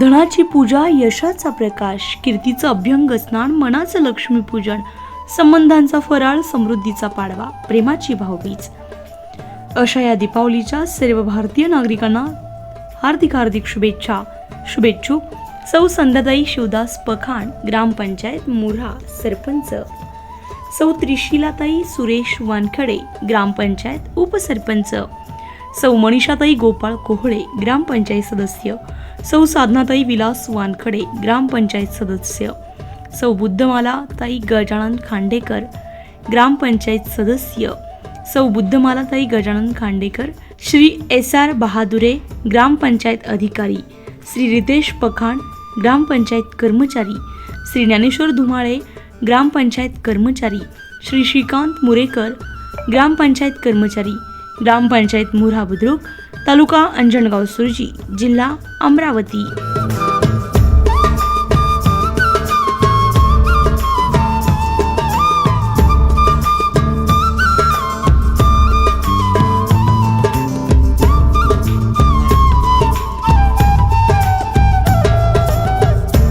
धनाची पूजा यशाचा प्रकाश कीर्तीचं अभ्यंग स्नान मनाचं लक्ष्मीपूजन संबंधांचा फराळ समृद्धीचा पाडवा प्रेमाची भावबीज अशा या दीपावलीच्या सर्व भारतीय नागरिकांना हार्दिक हार्दिक शुभेच्छा. शुभेच्छुक सौ संध्याताई शिवदास पखाण ग्रामपंचायत मुरा सरपंच. सौ त्रिशिलाताई सुरेश वानखडे ग्रामपंचायत उपसरपंच. सौ मनीषाताई गोपाळ कोहळे ग्रामपंचायत सदस्य. सौ साधनाताई विलास वानखडे ग्रामपंचायत सदस्य. सौ बुद्धमाला ताई गजानन खांडेकर ग्रामपंचायत सदस्य. सौ बुद्धमालाताई गजानन खांडेकर श्री एस आर बहादुरे ग्रामपंचायत अधिकारी. श्री रितेश पखाण ग्रामपंचायत कर्मचारी. श्री ज्ञानेश्वर धुमाळे ग्रामपंचायत कर्मचारी. श्री श्रीकांत मुरेकर ग्रामपंचायत कर्मचारी. ग्रामपंचायत मुरा बुद्रुक तालुका अंजणगाव सुरजी जिल्हा अमरावती